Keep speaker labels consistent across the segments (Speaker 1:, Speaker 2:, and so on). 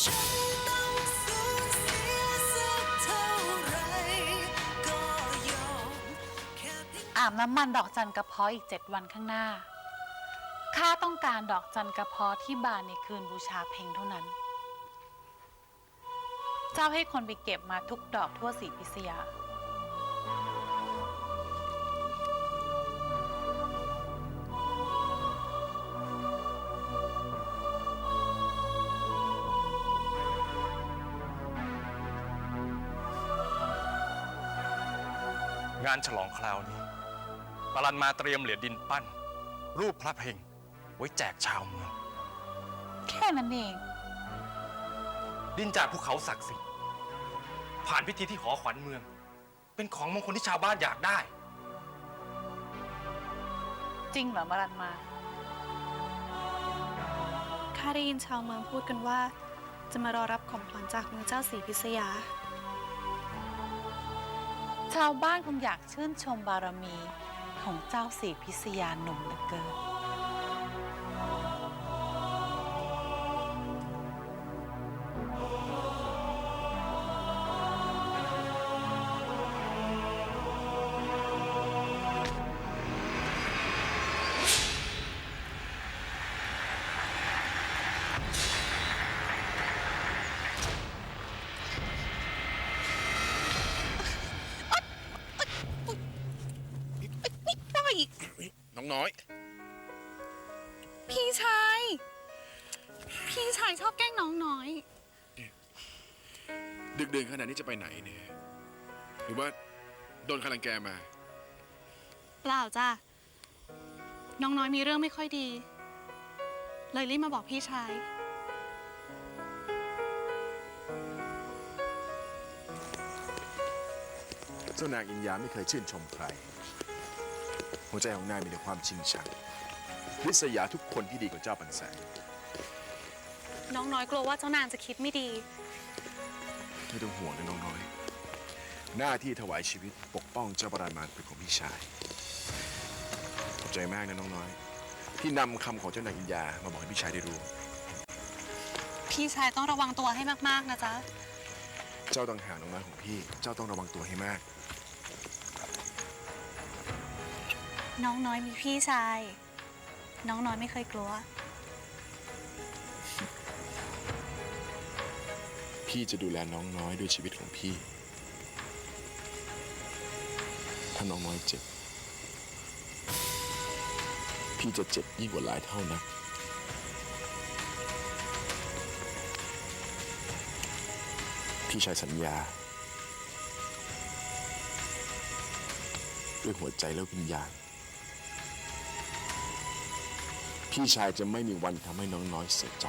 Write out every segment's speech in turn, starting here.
Speaker 1: ฉันต้องสูญเสียสักเท่าไรก็ยอมแค่เพียง
Speaker 2: อาบน้ำมันดอกจันกระเพาะอีกเจ็ดวันข้างหน้า ข้าต้องการดอกจันกระเพาะที่บานในคืนบูชาเพ็งเท่านั้น เจ้าให้คนไปเก็บมาทุกดอกทั่วสีพิษยา
Speaker 3: งานฉลองคราวนี้ปรันมาเตรียมเหรียญดินปั้น รูปพระเพลงไว้แจกชาวเมือง
Speaker 2: แค่นั้นเอง
Speaker 3: ดินจากภูเขาศักดิ์สิทธิ์ผ่านพิธีที่หอขวัญเมือง เป็นของมงคลที่ชาวบ้านอยากได้
Speaker 2: จริงเหรอมารันมา
Speaker 4: ข้าได้ยินชาวเมืองพูดกันว่า จะมารอรับของขวัญจากมือเจ้าสีพิษยา
Speaker 2: ชาวบ้านคงอยากชื่นชมบารมีของเจ้าสีพิษยาหนุ่มเหลือเกิน
Speaker 5: น้องน้อย
Speaker 4: พี่ชาย พี่ชายชอบแกล้งน้องน้อย
Speaker 5: ดึกเดินขนาดนี้จะไปไหนเนี่ย หรือว่าโดนใครรังแกมา
Speaker 4: เปล่าจ้ะ น้องน้อยมีเรื่องไม่ค่อยดี เลยรีบมาบอกพี่ชาย
Speaker 5: เจ้านางอินยาไม่เคยชื่นชมใคร หัวใจของนายมีแต่ความชิงชังริษยาทุกคนที่ดีกว่าเจ้าปันแสง
Speaker 4: น้องน้อยกลัวว่าเจ้านางจะคิดไม่ดี
Speaker 5: ไม่ต้องห่วงนะน้องน้อย หน้าที่ถวายชีวิตปกป้องเจ้าปรามารเป็นของพี่ชาย ขอบใจมากนะน้องน้อย ที่นำคำของเจ้านางอินยามาบอกให้พี่ชายได้รู้
Speaker 4: พี่ชายต้องระวังตัวให้มากๆนะจ๊ะ
Speaker 5: เจ้าต้องหาน้องน้อยของพี่ เจ้าต้องระวังตัวให้มาก
Speaker 4: น้องน้อยมีพี่ชาย น้องน้อยไม่เคยกลัว
Speaker 5: พี่จะดูแลน้องน้อยด้วยชีวิตของพี่ ถ้าน้องน้อยเจ็บ พี่จะเจ็บยิ่งกว่าหลายเท่านะพี่ชายสัญญา ด้วยหัวใจและวิญญาณ พี่ชายจะไม่มีวันทำให้น้องน้อยเสียใจ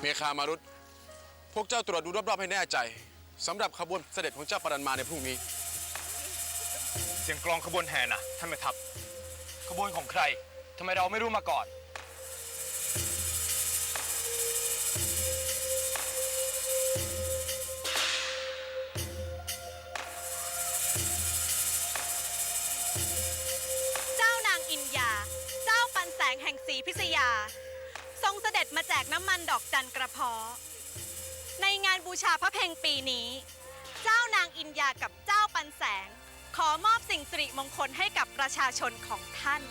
Speaker 5: เมคามารุตพวกเจ้าตรวจดูรอบๆให้แน่ใจ สำหรับขบวนเสด็จของเจ้าปรันมาในพรุ่งนี้
Speaker 3: เสียงกลองขบวนแห่น่ะท่านแม่ทัพขบวนของใครทำไมเราไม่รู้มาก่อน
Speaker 6: เจ้านางอินยา เจ้าปันแสงแห่งสีพิษยา ทรงเสด็จมาแจกน้ำมันดอกจันกระเพาะ ในงานบูชาพระเพ่งปีนี้ เจ้านางอินยากับเจ้าปันแสง ขอมอบสิ่งสิริมงคลให้กับประชาชนของท่าน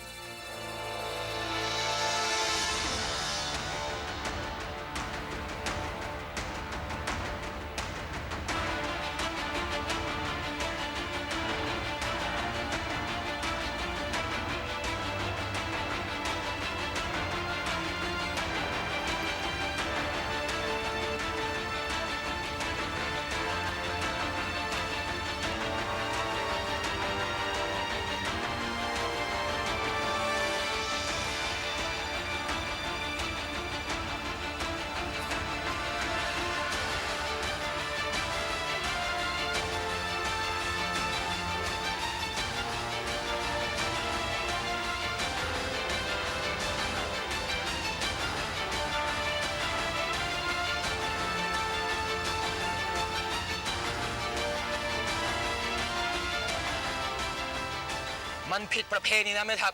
Speaker 7: มันผิดประเพณีนะแม่ทัพ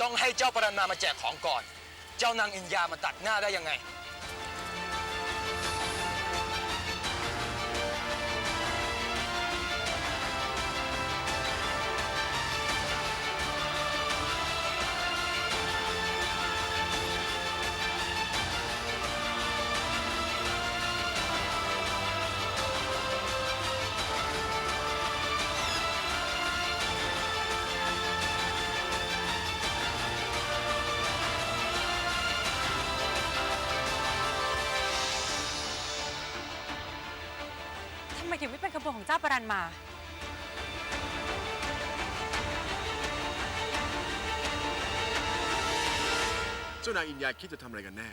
Speaker 7: ต้องให้เจ้าปรนนามาแจกของก่อน เจ้านางอินยามาตัดหน้าได้ยังไง
Speaker 8: ไมถึงไม่เป็นขบวนของเจ้าปรันมา
Speaker 5: เจ้านางอินยาคิดจะทำอะไรกันแน่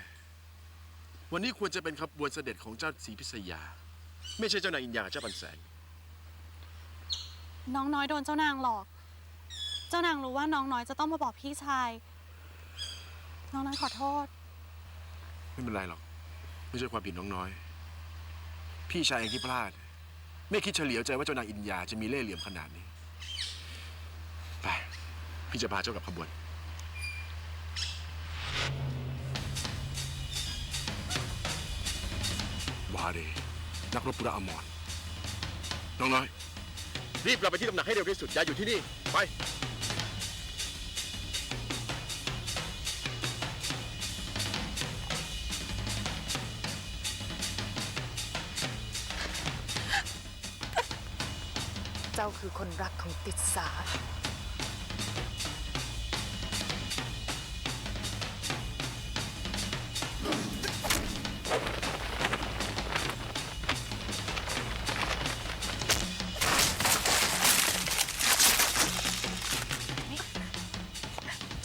Speaker 5: วันนี้ควรจะเป็นขบวนเสด็จของเจ้าศรีพิษยา ไม่ใช่เจ้านางอินยากับเจ้าปันแสง
Speaker 4: น้องน้อยโดนเจ้านางหลอก เจ้านางรู้ว่าน้องน้อยจะต้องมาบอกพี่ชาย น้องน้อยขอโทษ
Speaker 5: ไม่เป็นไรหรอก ไม่ใช่ความผิดน้องน้อย พี่ชายเองที่พลาด ไม่คิดเฉลียวใจว่าเจ้านางอินยาจะมีเล่ห์เหลี่ยมขนาดนี้ ไป พี่จะพาเจ้ากลับขบวน วาเรนักรบปุระอมรน้องน้อย รีบกลับไปที่ตำหนักให้เร็วที่สุดอย่าอยู่ที่นี่ ไป
Speaker 9: เจ้าคือคนรักของติดสา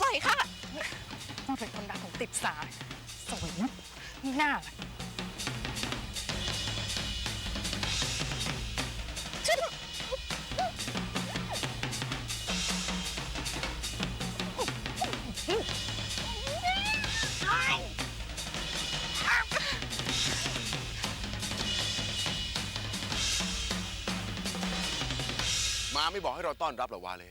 Speaker 8: ปล่อยค่ะเจ้าเป็นคนรักของติดสา สวยนี่น่าล่ะ
Speaker 5: มาไม่บอกให้เราต้อนรับเหรอวาเล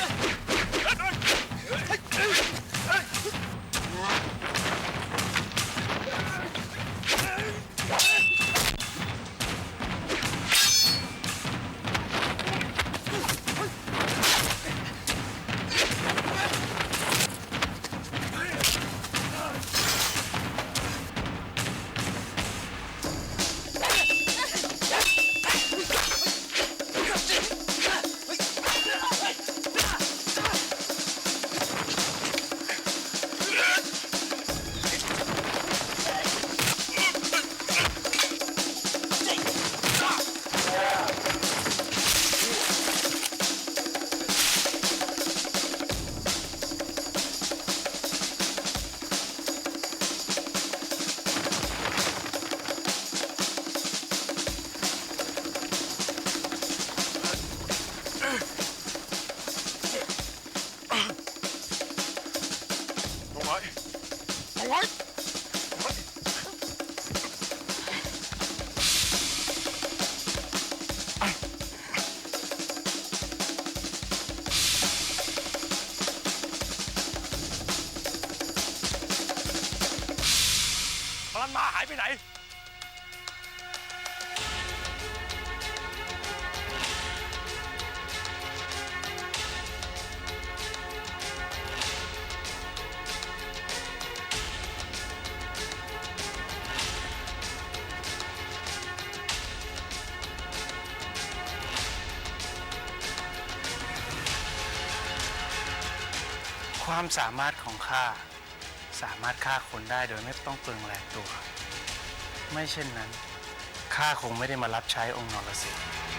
Speaker 7: Yeah!
Speaker 3: มันมาหายไปไหน
Speaker 10: ความสามารถของข้า สามารถฆ่าคนได้โดยไม่ต้องเปลืองแรงตัว ไม่เช่นนั้นข้าคงไม่ได้มารับใช้องค์นรสิงห์